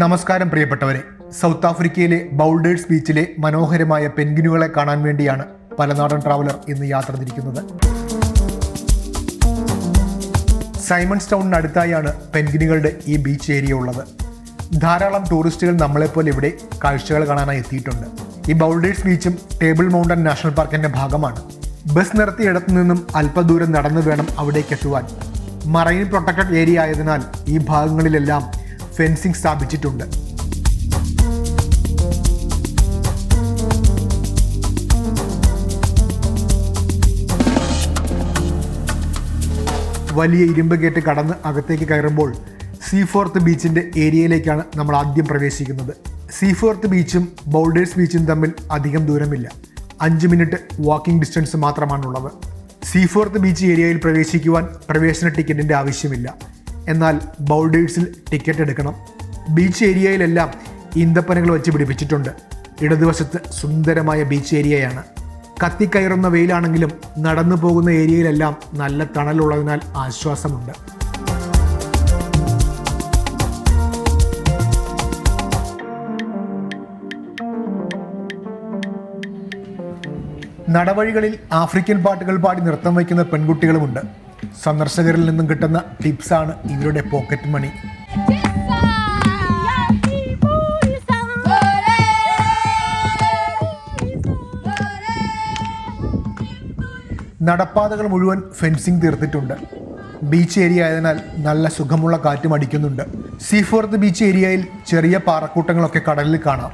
നമസ്കാരം പ്രിയപ്പെട്ടവരെ. സൗത്ത് ആഫ്രിക്കയിലെ ബൗൾഡേഴ്സ് ബീച്ചിലെ മനോഹരമായ പെൻഗിനുകളെ കാണാൻ വേണ്ടിയാണ് പലനാടൻ ട്രാവലർ ഇന്ന് യാത്ര തിരിക്കുന്നത്. സൈമൺസ് ടൗണിനടുത്തായാണ് പെൻഗിനുകളുടെ ഈ ബീച്ച് ഏരിയ ഉള്ളത്. ധാരാളം ടൂറിസ്റ്റുകൾ നമ്മളെപ്പോലെ ഇവിടെ കാഴ്ചകൾ കാണാനായി എത്തിയിട്ടുണ്ട്. ഈ ബൗൾഡേഴ്സ് ബീച്ചും ടേബിൾ മൗണ്ടൻ നാഷണൽ പാർക്കിന്റെ ഭാഗമാണ്. ബസ് നിർത്തിയിടത്തു നിന്നും അല്പദൂരം നടന്നു വേണം അവിടേക്ക് എത്തുവാൻ. മറൈൻ പ്രൊട്ടക്റ്റഡ് ഏരിയ ആയതിനാൽ ഈ ഭാഗങ്ങളിലെല്ലാം ഫെൻസിംഗ് സ്ഥാപിച്ചിട്ടുണ്ട്. വലിയ ഇരുമ്പ് ഗേറ്റ് കടന്ന് അകത്തേക്ക് കയറുമ്പോൾ സീ ഫോർത്ത് ബീച്ചിന്റെ ഏരിയയിലേക്കാണ് നമ്മൾ ആദ്യം പ്രവേശിക്കുന്നത്. സീ ഫോർത്ത് ബീച്ചും ബൗൾഡേഴ്സ് ബീച്ചും തമ്മിൽ അധികം ദൂരമില്ല. അഞ്ച് മിനിറ്റ് വാക്കിംഗ് ഡിസ്റ്റൻസ് മാത്രമാണുള്ളത്. സീ ഫോർത്ത് ബീച്ച് ഏരിയയിൽ പ്രവേശിക്കുവാൻ പ്രവേശന ടിക്കറ്റിന്റെ ആവശ്യമില്ല. എന്നാൽ ബൗൾഡേഴ്സിൽ ടിക്കറ്റ് എടുക്കണം. ബീച്ച് ഏരിയയിലെല്ലാം ഈന്തപ്പനകൾ വെച്ച് പിടിപ്പിച്ചിട്ടുണ്ട്. ഇടതുവശത്ത് സുന്ദരമായ ബീച്ച് ഏരിയയാണ്. കത്തിക്കയറുന്ന വെയിലാണെങ്കിലും നടന്നു പോകുന്ന ഏരിയയിലെല്ലാം നല്ല തണലുള്ളതിനാൽ ആശ്വാസമുണ്ട്. നടവഴികളിൽ ആഫ്രിക്കൻ പാട്ടുകൾ പാടി നൃത്തം വയ്ക്കുന്ന പെൺകുട്ടികളുമുണ്ട്. സന്ദർശകരിൽ നിന്നും കിട്ടുന്ന ടിപ്സാണ് ഇവരുടെ പോക്കറ്റ് മണി നടപ്പാതകൾ മുഴുവൻ ഫെൻസിംഗ് തീർത്തിട്ടുണ്ട്. ബീച്ച് ഏരിയ ആയതിനാൽ നല്ല സുഖമുള്ള കാറ്റും അടിക്കുന്നുണ്ട്. സീഫോർത്ത് ബീച്ച് ഏരിയയിൽ ചെറിയ പാറക്കൂട്ടങ്ങളൊക്കെ കടലിൽ കാണാം.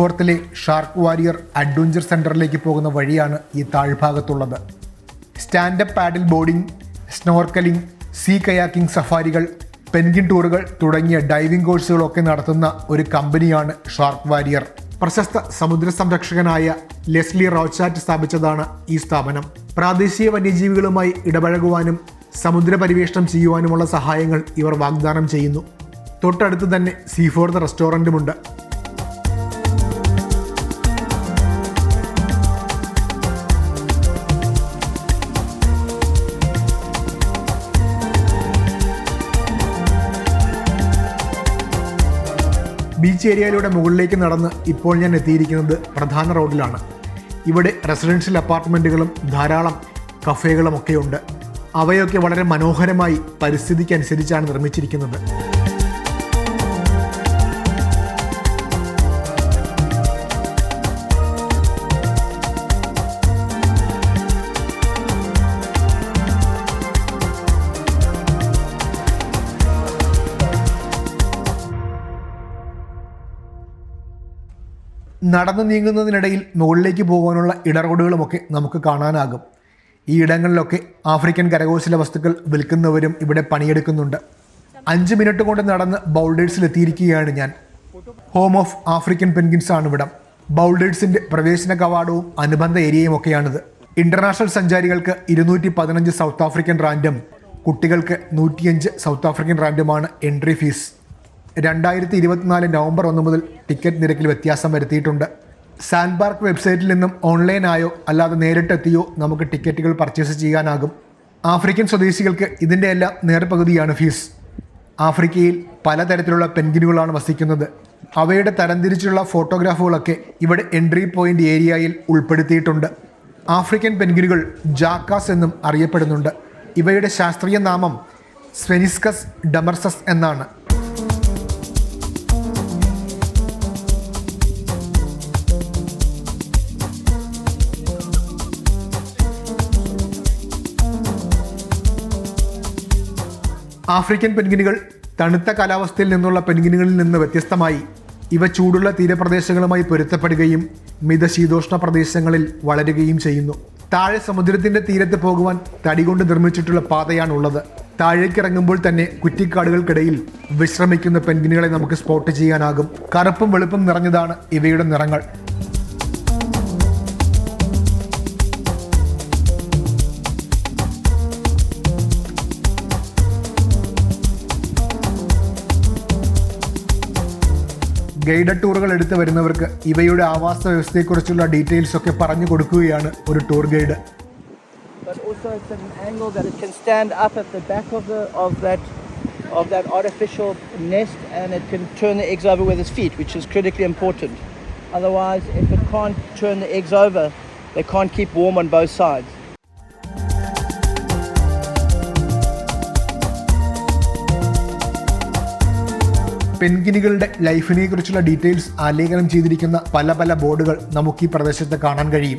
സീഫോർത്തിലെ ഷാർക്ക് വാരിയർ അഡ്വഞ്ചർ സെന്ററിലേക്ക് പോകുന്ന വഴിയാണ് ഈ താഴ്ഭാഗത്തുള്ളത്. Stand up paddle boarding snorkelling sea kayaking സഫാരികൾ penguin ടൂറുകൾ തുടങ്ങിയ ഡൈവിംഗ് കോഴ്സുകളൊക്കെ നടത്തുന്ന ഒരു കമ്പനിയാണ് ഷാർക്ക് വാരിയർ. പ്രശസ്ത സമുദ്ര സംരക്ഷകനായ ലെസ്ലി റോച്ചാറ്റ് സ്ഥാപിച്ചതാണ് ഈ സ്ഥാപനം. പ്രാദേശിക വന്യജീവികളുമായി ഇടപഴകുവാനും സമുദ്ര പരിവേഷണം ചെയ്യുവാനുമുള്ള സഹായങ്ങൾ ഇവർ വാഗ്ദാനം ചെയ്യുന്നു. തൊട്ടടുത്ത് തന്നെ സീ സീഫോർത്ത് റെസ്റ്റോറന്റുമുണ്ട് ബീച്ച് ഏരിയയിലൂടെ മുകളിലേക്ക് നടന്ന് ഇപ്പോൾ ഞാൻ എത്തിയിരിക്കുന്നത് പ്രധാന റോഡിലാണ്. ഇവിടെ റെസിഡൻഷ്യൽ അപ്പാർട്ട്മെന്റുകളും ധാരാളം കഫേകളും ഒക്കെയുണ്ട്. അവയൊക്കെ വളരെ മനോഹരമായി പരിസ്ഥിതിക്കനുസരിച്ചാണ് നിർമ്മിച്ചിരിക്കുന്നത്. നടന്നു നീങ്ങുന്നതിനിടയിൽ മുകളിലേക്ക് പോകാനുള്ള ഇടറോഡുകളുമൊക്കെ നമുക്ക് കാണാനാകും. ഈ ഇടങ്ങളിലൊക്കെ ആഫ്രിക്കൻ കരകൗശല വസ്തുക്കൾ വിൽക്കുന്നവരും ഇവിടെ പണിയെടുക്കുന്നുണ്ട്. അഞ്ച് മിനിറ്റ് കൊണ്ട് നടന്ന് ബൗൾഡേഴ്സിൽ എത്തിയിരിക്കുകയാണ് ഞാൻ. ഹോം ഓഫ് ആഫ്രിക്കൻ പെൻഗിൻസ് ആണ് ഇവിടം ബൗൾഡേഴ്സിന്റെ പ്രവേശന കവാടവും അനുബന്ധ ഏരിയയും ഒക്കെയാണിത് ഇന്റർനാഷണൽ സഞ്ചാരികൾക്ക് ഇരുന്നൂറ്റി പതിനഞ്ച് സൗത്ത് ആഫ്രിക്കൻ റാൻഡും കുട്ടികൾക്ക് നൂറ്റിയഞ്ച് സൗത്ത് ആഫ്രിക്കൻ റാൻഡുമാണ് എൻട്രി ഫീസ് രണ്ടായിരത്തി ഇരുപത്തിനാല് നവംബർ ഒന്ന് മുതൽ ടിക്കറ്റ് നിരക്കിൽ വ്യത്യാസം വരുത്തിയിട്ടുണ്ട്. സാൻഡ് പാർക്ക് വെബ്സൈറ്റിൽ നിന്നും ഓൺലൈനായോ അല്ലാതെ നേരിട്ടെത്തിയോ നമുക്ക് ടിക്കറ്റുകൾ പർച്ചേസ് ചെയ്യാനാകും. ആഫ്രിക്കൻ സ്വദേശികൾക്ക് ഇതിന്റെ എല്ലാം നേർപകുതിയാണ് ഫീസ്. ആഫ്രിക്കയിൽ പലതരത്തിലുള്ള പെൻഗിനുകളാണ് വസിക്കുന്നത്. അവയുടെ തരംതിരിച്ചുള്ള ഫോട്ടോഗ്രാഫുകളൊക്കെ ഇവിടെ എൻട്രി പോയിന്റ് ഏരിയയിൽ ഉൾപ്പെടുത്തിയിട്ടുണ്ട്. ആഫ്രിക്കൻ പെൻഗിനുകൾ ജാക്കാസ് എന്നും അറിയപ്പെടുന്നുണ്ട്. ഇവയുടെ ശാസ്ത്രീയ നാമം സ്വെനിസ്കസ് ഡമർസസ് എന്നാണ്. ആഫ്രിക്കൻ പെൻഗിനുകൾ തണുത്ത കാലാവസ്ഥയിൽ നിന്നുള്ള പെൻഗിനുകളിൽ നിന്ന് വ്യത്യസ്തമായി ഇവ ചൂടുള്ള തീരപ്രദേശങ്ങളുമായി പൊരുത്തപ്പെടുകയും മിതശീതോഷ്ണ പ്രദേശങ്ങളിൽ വളരുകയും ചെയ്യുന്നു. താഴെ സമുദ്രത്തിന്റെ തീരത്ത് പോകുവാൻ തടി കൊണ്ട് നിർമ്മിച്ചിട്ടുള്ള പാതയാണുള്ളത്. താഴേക്കിറങ്ങുമ്പോൾ തന്നെ കുറ്റിക്കാടുകൾക്കിടയിൽ വിശ്രമിക്കുന്ന പെൻഗിനുകളെ നമുക്ക് സ്പോട്ട് ചെയ്യാനാകും. കറുപ്പും വെളുപ്പും നിറഞ്ഞതാണ് ഇവയുടെ നിറങ്ങൾ. ഗൈഡഡ് ടൂറുകൾ എടുത്തു വരുന്നവർക്ക് ഇവയുടെ ആവാസ വ്യവസ്ഥയെക്കുറിച്ചുള്ള ഡീറ്റെയിൽസ് ഒക്കെ പറഞ്ഞു കൊടുക്കുകയാണ് ഒരു tour guide but also it's an angle that it can stand up at the back of the of that of that artificial nest and it can turn the eggs over with its feet, which is critically important. Otherwise, if it can't turn the eggs over, they can't keep warm on both sides. പെൻഗിനുകളുടെ ലൈഫിനെ കുറിച്ചുള്ള details ആലേഖനം ചെയ്തിരിക്കുന്ന പല പല ബോർഡുകൾ നമുക്ക് ഈ പ്രദേശത്ത് കാണാൻ കഴിയും.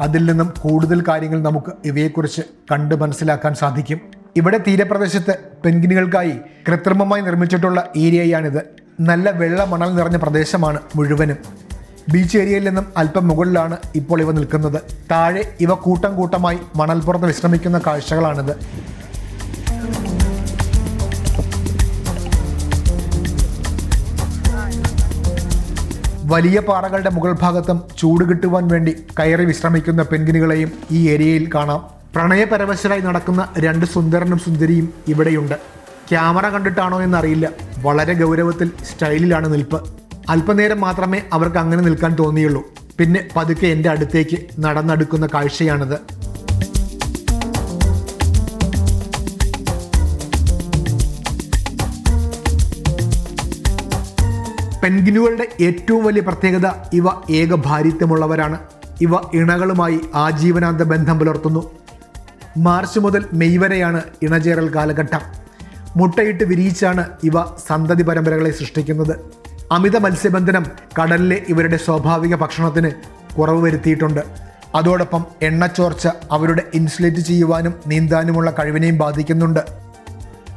അതിൽ നിന്നും കൂടുതൽ കാര്യങ്ങൾ നമുക്ക് ഇവയെക്കുറിച്ച് കണ്ട് മനസ്സിലാക്കാൻ സാധിക്കും. ഇവിടെ തീരപ്രദേശത്ത് പെൻഗിനുകൾക്കായി കൃത്രിമമായി നിർമ്മിച്ചിട്ടുള്ള ഏരിയയാണിത്. നല്ല വെള്ള മണൽ നിറഞ്ഞ പ്രദേശമാണ് മുഴുവനും. ബീച്ച് ഏരിയയിൽ നിന്നും അല്പം മുകളിലാണ് ഇപ്പോൾ ഇവ നിൽക്കുന്നത്. താഴെ ഇവ കൂട്ടം കൂട്ടമായി മണൽപ്പുറത്ത് വിശ്രമിക്കുന്ന കാഴ്ചകളാണിത്. വലിയ പാറകളുടെ മുകൾ ഭാഗത്തും ചൂട് കിട്ടുവാൻ വേണ്ടി കയറി വിശ്രമിക്കുന്ന പെൻഗിനുകളെയും ഈ ഏരിയയിൽ കാണാം. പ്രണയപരവശരായി നടക്കുന്ന രണ്ട് സുന്ദരനും സുന്ദരിയും ഇവിടെയുണ്ട്. ക്യാമറ കണ്ടിട്ടാണോ എന്നറിയില്ല. വളരെ ഗൗരവത്തിൽ സ്റ്റൈലിലാണ് നിൽപ്പ്. അല്പനേരം മാത്രമേ അവർക്ക് അങ്ങനെ നിൽക്കാൻ തോന്നിയുള്ളൂ. പിന്നെ പതുക്കെ എന്റെ അടുത്തേക്ക് നടന്നെടുക്കുന്ന കാഴ്ചയാണിത്. പെൻഗിനുകളുടെ ഏറ്റവും വലിയ പ്രത്യേകത ഇവ ഏകഭാരിത്വമുള്ളവരാണ്. ഇവ ഇണകളുമായി ആജീവനാന്ത ബന്ധം പുലർത്തുന്നു. മാർച്ച് മുതൽ മെയ് വരെയാണ് ഇണചേരൽ കാലഘട്ടം. മുട്ടയിട്ട് വിരിയിച്ചാണ് ഇവ സന്തതി പരമ്പരകളെ സൃഷ്ടിക്കുന്നത്. അമിത മത്സ്യബന്ധനം കടലിലെ ഇവരുടെ സ്വാഭാവിക ഭക്ഷണത്തിന് കുറവ് വരുത്തിയിട്ടുണ്ട്. അതോടൊപ്പം എണ്ണച്ചോർച്ച അവരുടെ ഇൻസുലേറ്റ് ചെയ്യുവാനും നീന്താനുമുള്ള കഴിവിനെയും ബാധിക്കുന്നുണ്ട്.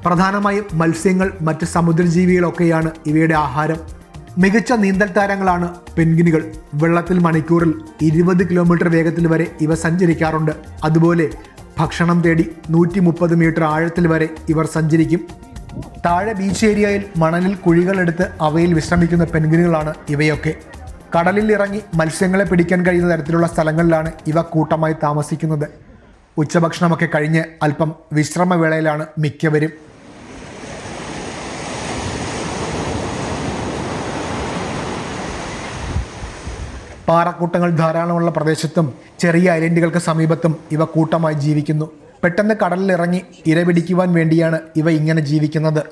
പ്രധാനമായും മത്സ്യങ്ങൾ മറ്റ് സമുദ്രജീവികളൊക്കെയാണ് ഇവയുടെ ആഹാരം. മികച്ച നീന്തൽ താരങ്ങളാണ് പെൻഗിനുകൾ വെള്ളത്തിൽ മണിക്കൂറിൽ ഇരുപത് കിലോമീറ്റർ വേഗത്തിൽ വരെ ഇവ സഞ്ചരിക്കാറുണ്ട്. അതുപോലെ ഭക്ഷണം തേടി നൂറ്റി മുപ്പത് മീറ്റർ ആഴത്തിൽ വരെ ഇവർ സഞ്ചരിക്കും. താഴെ ബീച്ച് ഏരിയയിൽ മണലിൽ കുഴികളെടുത്ത് അവയിൽ വിശ്രമിക്കുന്ന പെൻഗിനുകളാണ് ഇവയൊക്കെ. കടലിൽ ഇറങ്ങി മത്സ്യങ്ങളെ പിടിക്കാൻ കഴിയുന്ന തരത്തിലുള്ള സ്ഥലങ്ങളിലാണ് ഇവ കൂട്ടമായി താമസിക്കുന്നത്. ഉച്ചഭക്ഷണമൊക്കെ കഴിഞ്ഞ് അല്പം വിശ്രമവേളയിലാണ് മിക്കവരും. പാറക്കൂട്ടങ്ങൾ ധാരാളമുള്ള പ്രദേശത്തും ചെറിയ ഐലൻഡുകൾക്ക് സമീപത്തും ഇവ കൂട്ടമായി ജീവിക്കുന്നു. പെട്ടെന്ന് കടലിലിറങ്ങി ഇരപിടിക്കുവാൻ വേണ്ടിയാണ് ഇവ ഇങ്ങനെ ജീവിക്കുന്നത്.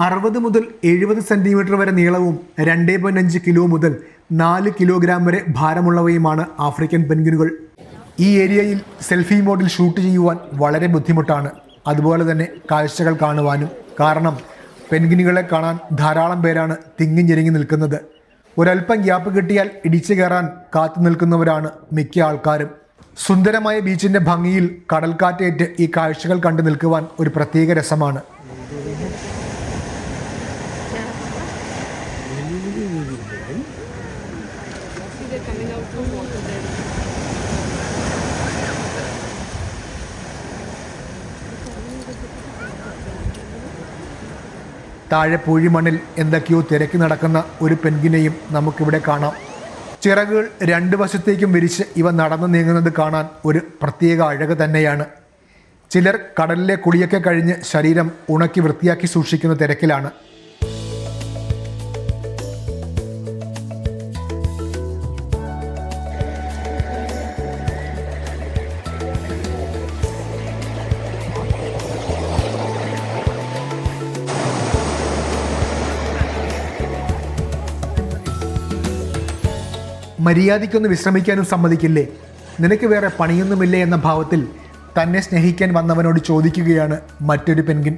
അറുപത് മുതൽ എഴുപത് സെന്റിമീറ്റർ വരെ നീളവും രണ്ട് അഞ്ച് കിലോ മുതൽ നാല് കിലോഗ്രാം വരെ ഭാരമുള്ളവയുമാണ് ആഫ്രിക്കൻ പെൻഗിനുകൾ ഈ ഏരിയയിൽ സെൽഫി മോഡിൽ ഷൂട്ട് ചെയ്യുവാൻ വളരെ ബുദ്ധിമുട്ടാണ്. അതുപോലെ തന്നെ കാഴ്ചകൾ കാണുവാനും. കാരണം പെൻഗിനുകളെ കാണാൻ ധാരാളം പേരാണ് തിങ്ങിഞ്ഞിരങ്ങി നിൽക്കുന്നത്. ഒരല്പം ഗ്യാപ്പ് കിട്ടിയാൽ ഇടിച്ചു കയറാൻ കാത്തു നിൽക്കുന്നവരാണ് മിക്ക ആൾക്കാരും. സുന്ദരമായ ബീച്ചിന്റെ ഭംഗിയിൽ കടൽക്കാറ്റേറ്റ് ഈ കാഴ്ചകൾ കണ്ടു നിൽക്കുവാൻ ഒരു പ്രത്യേക രസമാണ്. താഴെ പൂഴിമണ്ണിൽ എന്തൊക്കെയോ തിരക്കി നടക്കുന്ന ഒരു പെൻഗിനെയും നമുക്കിവിടെ കാണാം. ചിറകുകൾ രണ്ട് വശത്തേക്കും വിരിച്ച് ഇവ നടന്നു നീങ്ങുന്നത് കാണാൻ ഒരു പ്രത്യേക അഴക് തന്നെയാണ്. ചിലർ കടലിലെ കുളിയൊക്കെ കഴിഞ്ഞ് ശരീരം ഉണക്കി വൃത്തിയാക്കി സൂക്ഷിക്കുന്ന തിരക്കിലാണ്. മര്യാദയ്ക്കൊന്ന് വിശ്രമിക്കാനും സമ്മതിക്കില്ലേ? നിനക്ക് വേറെ പണിയൊന്നുമില്ലേ എന്ന ഭാവത്തിൽ തന്നെ സ്നേഹിക്കാൻ വന്നവനോട് ചോദിക്കുകയാണ് മറ്റൊരു പെൻഗിൻ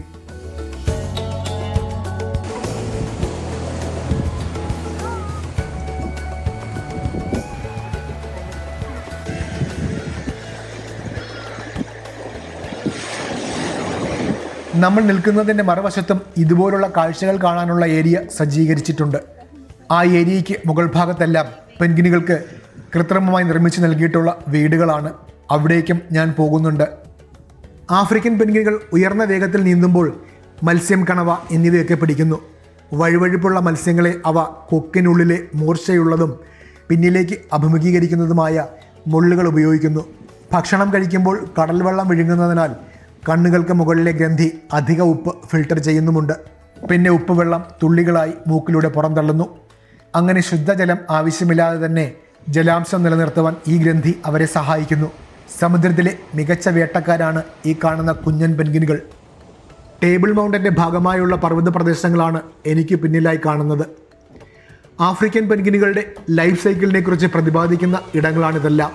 നമ്മൾ നിൽക്കുന്നതിന്റെ മറുവശത്തും ഇതുപോലുള്ള കാഴ്ചകൾ കാണാനുള്ള ഏരിയ സജ്ജീകരിച്ചിട്ടുണ്ട്. ആ ഏരിയയ്ക്ക് മുകൾ ഭാഗത്തെല്ലാം പെൻഗിനുകൾക്ക് കൃത്രിമമായി നിർമ്മിച്ച് നൽകിയിട്ടുള്ള വീടുകളാണ് അവിടേക്കും ഞാൻ പോകുന്നുണ്ട്. ആഫ്രിക്കൻ പെൻഗിനുകൾ ഉയർന്ന വേഗത്തിൽ നീന്തുമ്പോൾ മത്സ്യം കണവ എന്നിവയൊക്കെ പിടിക്കുന്നു. വഴുവഴുപ്പുള്ള മത്സ്യങ്ങളെ അവ കൊക്കിനുള്ളിലെ മൂർച്ചയുള്ളതും പിന്നിലേക്ക് അഭിമുഖീകരിക്കുന്നതുമായ മുള്ളുകൾ ഉപയോഗിക്കുന്നു. ഭക്ഷണം കഴിക്കുമ്പോൾ കടൽ വെള്ളം വിഴുങ്ങുന്നതിനാൽ കണ്ണുകൾക്ക് മുകളിലെ ഗ്രന്ഥി അധിക ഉപ്പ് ഫിൽട്ടർ ചെയ്യുന്നുമുണ്ട്. പിന്നെ ഉപ്പ് വെള്ളം തുള്ളികളായി മൂക്കിലൂടെ പുറന്തള്ളുന്നു. അങ്ങനെ ശുദ്ധജലം ആവശ്യമില്ലാതെ തന്നെ ജലാംശം നിലനിർത്തുവാൻ ഈ ഗ്രന്ഥി അവരെ സഹായിക്കുന്നു. സമുദ്രത്തിലെ മികച്ച വേട്ടക്കാരാണ് ഈ കാണുന്ന കുഞ്ഞൻ പെൻഗിനുകൾ ടേബിൾ മൗണ്ടന്റെ ഭാഗമായുള്ള പർവത പ്രദേശങ്ങളാണ് എനിക്ക് പിന്നിലായി കാണുന്നത്. ആഫ്രിക്കൻ പെൻഗിനുകളുടെ ലൈഫ് സൈക്കിളിനെക്കുറിച്ച് പ്രതിപാദിക്കുന്ന ഇടങ്ങളാണിതെല്ലാം.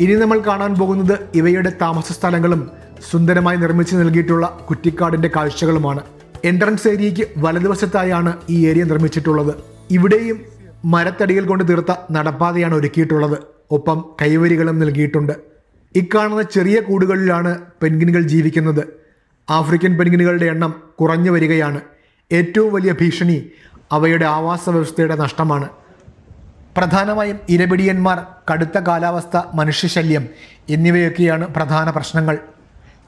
ഇനി നമ്മൾ കാണാൻ പോകുന്നത് ഇവയുടെ താമസ സ്ഥലങ്ങളും സുന്ദരമായി നിർമ്മിച്ചു നൽകിയിട്ടുള്ള കുറ്റിക്കാടിന്റെ കാഴ്ചകളുമാണ്. എൻട്രൻസ് ഏരിയയ്ക്ക് വലതുവശത്തായാണ് ഈ ഏരിയ നിർമ്മിച്ചിട്ടുള്ളത്. ഇവിടെയും മരത്തടികൾ കൊണ്ട് തീർത്ത നടപ്പാതയാണ് ഒരുക്കിയിട്ടുള്ളത്. ഒപ്പം കൈവരികളും നൽകിയിട്ടുണ്ട്. ഇക്കാണുന്ന ചെറിയ കൂടുകളിലാണ് പെൻഗിനുകൾ ജീവിക്കുന്നത്. ആഫ്രിക്കൻ പെൻഗിനുകളുടെ എണ്ണം കുറഞ്ഞു വരികയാണ്. ഏറ്റവും വലിയ ഭീഷണി അവയുടെ ആവാസ വ്യവസ്ഥയുടെ നഷ്ടമാണ്. പ്രധാനമായും ഇരപിടിയന്മാർ കടുത്ത കാലാവസ്ഥ മനുഷ്യശല്യം എന്നിവയൊക്കെയാണ് പ്രധാന പ്രശ്നങ്ങൾ.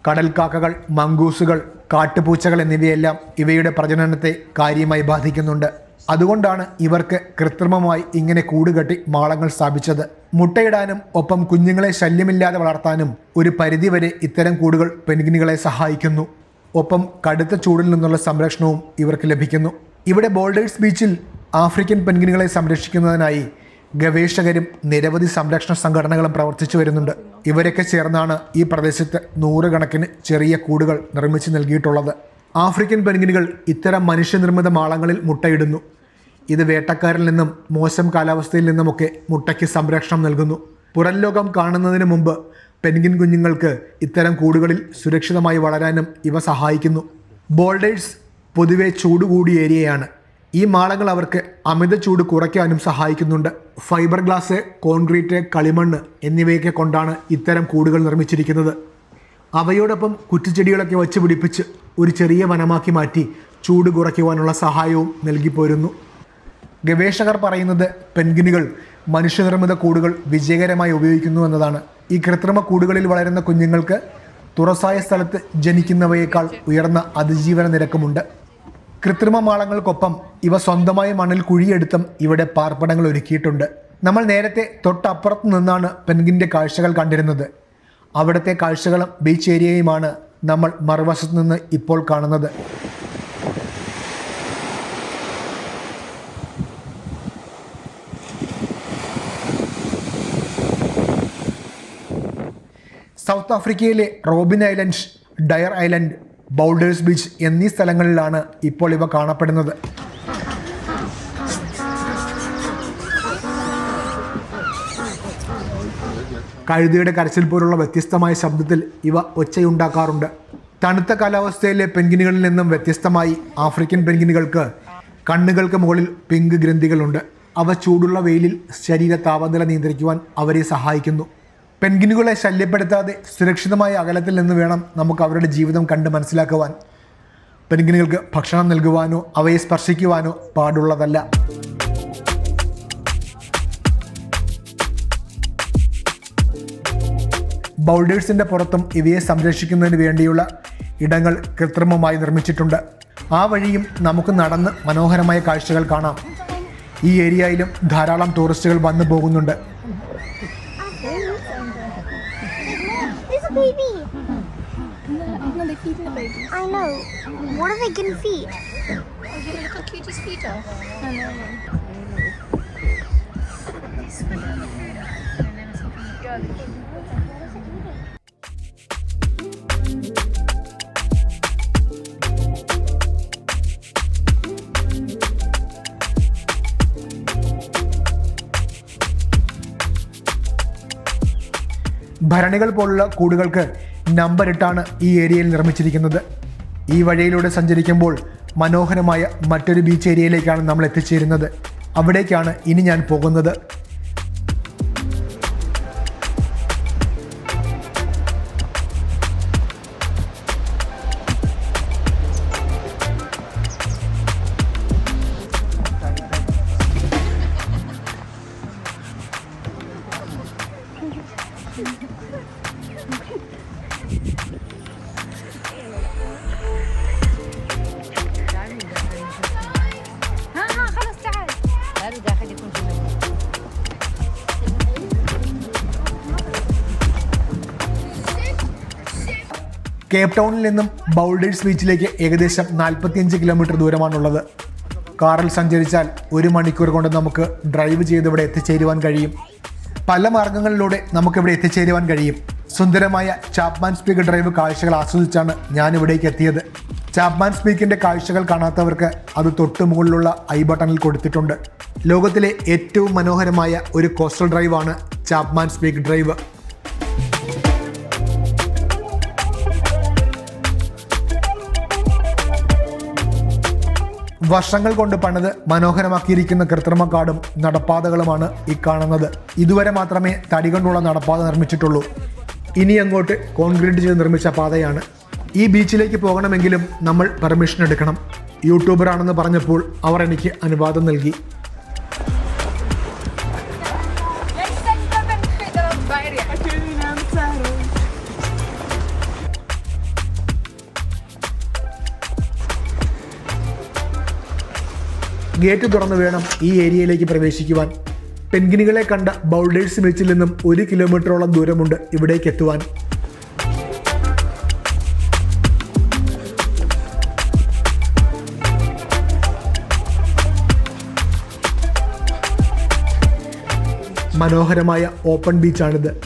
കടൽക്കാക്കകൾ മങ്കൂസുകൾ കാട്ടുപൂച്ചകൾ എന്നിവയെല്ലാം ഇവയുടെ പ്രജനനത്തെ കാര്യമായി ബാധിക്കുന്നുണ്ട്. അതുകൊണ്ടാണ് ഇവർക്ക് കൃത്രിമമായി ഇങ്ങനെ കൂടുകെട്ടി മാളങ്ങൾ സ്ഥാപിച്ചത്. മുട്ടയിടാനും ഒപ്പം കുഞ്ഞുങ്ങളെ ശല്യമില്ലാതെ വളർത്താനും ഒരു പരിധിവരെ ഇത്തരം കൂടുകൾ പെൻഗിനുകളെ സഹായിക്കുന്നു. ഒപ്പം കടുത്ത ചൂടിൽ നിന്നുള്ള സംരക്ഷണവും ഇവർക്ക് ലഭിക്കുന്നു. ഇവിടെ ബോൾഡേഴ്സ് ബീച്ചിൽ ആഫ്രിക്കൻ പെൻഗിനുകളെ സംരക്ഷിക്കുന്നതിനായി ഗവേഷകരും നിരവധി സംരക്ഷണ സംഘടനകളും പ്രവർത്തിച്ചു വരുന്നുണ്ട്. ഇവരൊക്കെ ചേർന്നാണ് ഈ പ്രദേശത്ത് നൂറുകണക്കിന് ചെറിയ കൂടുകൾ നിർമ്മിച്ചു നൽകിയിട്ടുള്ളത്. ആഫ്രിക്കൻ പെൻഗിനുകൾ ഇത്തരം മനുഷ്യനിർമ്മിത മാളങ്ങളിൽ മുട്ടയിടുന്നു. ഇത് വേട്ടക്കാരിൽ നിന്നും മോശം കാലാവസ്ഥയിൽ നിന്നുമൊക്കെ മുട്ടയ്ക്ക് സംരക്ഷണം നൽകുന്നു. പുറം ലോകം കാണുന്നതിന് മുമ്പ് പെൻഗിൻ കുഞ്ഞുങ്ങൾക്ക് ഇത്തരം കൂടുകളിൽ സുരക്ഷിതമായി വളരാനും ഇവ സഹായിക്കുന്നു. ബോൾഡേഴ്സ് പൊതുവെ ചൂടുകൂടിയ ഏരിയയാണ്. ഈ മാളങ്ങൾ അവർക്ക് അമിത ചൂട് കുറയ്ക്കാനും സഹായിക്കുന്നുണ്ട്. ഫൈബർ ഗ്ലാസ് കോൺക്രീറ്റ് കളിമണ്ണ് എന്നിവയൊക്കെ കൊണ്ടാണ് ഇത്തരം കൂടുകൾ നിർമ്മിച്ചിരിക്കുന്നത്. അവയോടൊപ്പം കുറ്റിച്ചെടികളൊക്കെ വച്ച് പിടിപ്പിച്ച് ഒരു ചെറിയ വനമാക്കി മാറ്റി ചൂട് കുറയ്ക്കുവാനുള്ള സഹായവും നൽകിപ്പോരുന്നു ഗവേഷകർ പറയുന്നത് പെൻഗിനുകൾ മനുഷ്യനിർമ്മിത കൂടുകൾ വിജയകരമായി ഉപയോഗിക്കുന്നു എന്നതാണ്. ഈ കൃത്രിമ കൂടുകളിൽ വളരുന്ന കുഞ്ഞുങ്ങൾക്ക് തുറസായ സ്ഥലത്ത് ജനിക്കുന്നവയേക്കാൾ ഉയർന്ന അതിജീവന നിരക്കുമുണ്ട്. കൃത്രിമ മാളങ്ങൾക്കൊപ്പം ഇവ സ്വന്തമായി മണ്ണിൽ കുഴിയെടുത്തും ഇവിടെ പാർപ്പിടങ്ങൾ ഒരുക്കിയിട്ടുണ്ട്. നമ്മൾ നേരത്തെ തൊട്ടപ്പുറത്ത് നിന്നാണ് പെൻഗിന്റെ കാഴ്ചകൾ കണ്ടിരുന്നത്. അവിടുത്തെ കാഴ്ചകളും ബീച്ച് ഏരിയയുമാണ് നമ്മൾ മറുവശത്ത് നിന്ന് ഇപ്പോൾ കാണുന്നത്. സൗത്ത് ആഫ്രിക്കയിലെ Robben Island Dyer Island Boulders beach എന്നീ സ്ഥലങ്ങളിലാണ് ഇപ്പോൾ ഇവ കാണപ്പെടുന്നത്. കഴുതയുടെ കരച്ചിൽ പോലുള്ള വ്യത്യസ്തമായ ശബ്ദത്തിൽ ഇവ ഒച്ചയുണ്ടാക്കാറുണ്ട്. തണുത്ത കാലാവസ്ഥയിലെ പെൻഗിനുകളിൽ നിന്നും വ്യത്യസ്തമായി ആഫ്രിക്കൻ പെൻഗിനുകൾക്ക് കണ്ണുകൾക്ക് മുകളിൽ പിങ്ക് ഗ്രന്ഥികളുണ്ട്. അവ ചൂടുള്ള വെയിലിൽ ശരീര താപനില നിയന്ത്രിക്കുവാൻ അവരെ സഹായിക്കുന്നു. പെൻഗിനുകളെ ശല്യപ്പെടുത്താതെ സുരക്ഷിതമായ അകലത്തിൽ നിന്ന് വേണം നമുക്ക് അവരുടെ ജീവിതം കണ്ട് മനസ്സിലാക്കുവാൻ. പെൻഗിനുകൾക്ക് ഭക്ഷണം നൽകുവാനോ അവയെ സ്പർശിക്കുവാനോ പാടുള്ളതല്ല. ബൗൾഡേഴ്സിന്റെ പുറത്തും ഇവയെ സംരക്ഷിക്കുന്നതിന് വേണ്ടിയുള്ള ഇടങ്ങൾ കൃത്രിമമായി നിർമ്മിച്ചിട്ടുണ്ട്. ആ വഴിയും നമുക്ക് നടന്ന് മനോഹരമായ കാഴ്ചകൾ കാണാം. ഈ ഏരിയയിലും ധാരാളം ടൂറിസ്റ്റുകൾ വന്നു പോകുന്നുണ്ട്. I know. What are they getting? Oh, you look how cute feet are. I know. ഭരണികൾ പോലുള്ള കൂടുകൾക്ക് നമ്പറിട്ടാണ് ഈ ഏരിയയിൽ നിർമ്മിച്ചിരിക്കുന്നത് ഈ വഴിയിലൂടെ സഞ്ചരിക്കുമ്പോൾ മനോഹരമായ മറ്റൊരു ബീച്ച് ഏരിയയിലേക്കാണ് നമ്മൾ എത്തിച്ചേരുന്നത്. അവിടേക്കാണ് ഇനി ഞാൻ പോകുന്നത്. കേപ്പ് ടൗണിൽ നിന്നും ബൗൾഡേഴ്സ് ബീച്ചിലേക്ക് ഏകദേശം 45 കിലോമീറ്റർ ദൂരമാണുള്ളത്. കാറിൽ സഞ്ചരിച്ചാൽ ഒരു മണിക്കൂർ കൊണ്ട് നമുക്ക് ഡ്രൈവ് ചെയ്ത് ഇവിടെ എത്തിച്ചേരുവാൻ കഴിയും. പല മാർഗങ്ങളിലൂടെ നമുക്കിവിടെ എത്തിച്ചേരുവാൻ കഴിയും. സുന്ദരമായ ചാപ്മാൻ സ്പീക്ക് ഡ്രൈവ് കാഴ്ചകൾ ആസ്വദിച്ചാണ് ഞാൻ ഇവിടേക്ക് എത്തിയത്. ചാപ്മാൻ സ്പീക്കിന്റെ കാഴ്ചകൾ കാണാത്തവർക്ക് അത് തൊട്ട് മുകളിലുള്ള ഐ ബട്ടണിൽ കൊടുത്തിട്ടുണ്ട്. ലോകത്തിലെ ഏറ്റവും മനോഹരമായ ഒരു കോസ്റ്റൽ ഡ്രൈവാണ് ചാപ്മാൻ സ്പീക്ക് ഡ്രൈവ് വർഷങ്ങൾ കൊണ്ട് പണിത് മനോഹരമാക്കിയിരിക്കുന്ന കൃത്രിമ കാടും നടപ്പാതകളുമാണ് ഈ കാണുന്നത്. ഇതുവരെ മാത്രമേ തടി കൊണ്ടുള്ള നടപ്പാത നിർമ്മിച്ചിട്ടുള്ളൂ. ഇനി അങ്ങോട്ട് കോൺക്രീറ്റ് ചെയ്ത് നിർമ്മിച്ച പാതയാണ്. ഈ ബീച്ചിലേക്ക് പോകണമെങ്കിലും നമ്മൾ പെർമിഷൻ എടുക്കണം. യൂട്യൂബറാണെന്ന് പറഞ്ഞപ്പോൾ അവർ എനിക്ക് അനുവാദം നൽകി. ഗേറ്റ് തുറന്നു വേണം ഈ ഏരിയയിലേക്ക് പ്രവേശിക്കുവാൻ. പെൻഗിനുകളെ കണ്ട ബൗൾഡേഴ്സ് ബീച്ചിൽ നിന്നും ഒരു കിലോമീറ്ററോളം ദൂരമുണ്ട് ഇവിടേക്ക് എത്തുവാൻ. മനോഹരമായ ഓപ്പൺ ബീച്ചാണിത്.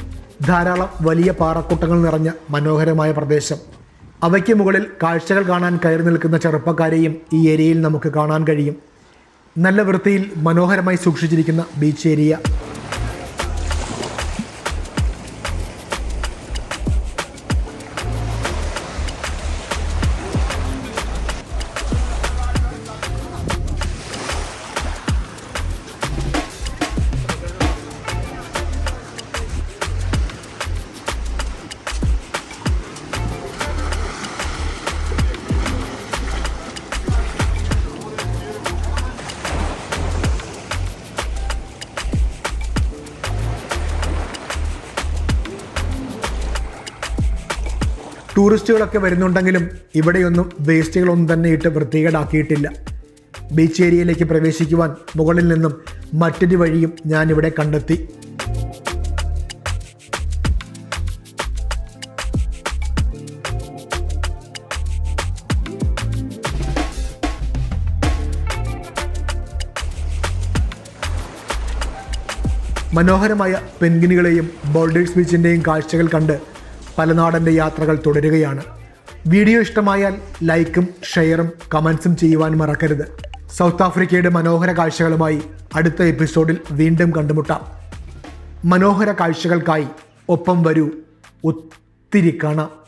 ധാരാളം വലിയ പാറക്കൂട്ടങ്ങൾ നിറഞ്ഞ മനോഹരമായ പ്രദേശം. അവയ്ക്ക് മുകളിൽ കാഴ്ചകൾ കാണാൻ കയറി നിൽക്കുന്ന ചെറുപ്പക്കാരെയും ഈ ഏരിയയിൽ നമുക്ക് കാണാൻ കഴിയും. നല്ല വൃത്തിയിൽ മനോഹരമായി സൂക്ഷിച്ചിരിക്കുന്ന ബീച്ച് ഏരിയ. ടൂറിസ്റ്റുകളൊക്കെ വരുന്നുണ്ടെങ്കിലും ഇവിടെയൊന്നും വേസ്റ്റുകളൊന്നും തന്നെ ഇട്ട് വൃത്തികേടാക്കിയിട്ടില്ല. ബീച്ച് ഏരിയയിലേക്ക് പ്രവേശിക്കുവാൻ മുകളിൽ നിന്നും മറ്റൊരു വഴിയും ഞാനിവിടെ കണ്ടെത്തി. മനോഹരമായ പെൻഗിനുകളെയും ബോൾഡേഴ്സ് ബീച്ചിന്റെയും കാഴ്ചകൾ കണ്ട് പലനാടന്റെ യാത്രകൾ തുടരുകയാണ്. വീഡിയോ ഇഷ്ടമായാൽ ലൈക്കും ഷെയറും കമൻസും ചെയ്യുവാൻ മറക്കരുത്. സൗത്ത് ആഫ്രിക്കയുടെ മനോഹര കാഴ്ചകളുമായി അടുത്ത എപ്പിസോഡിൽ വീണ്ടും കണ്ടുമുട്ടാം. മനോഹര കാഴ്ചകൾക്കായി ഒപ്പം വരൂ. ഒത്തിരി കാണാം.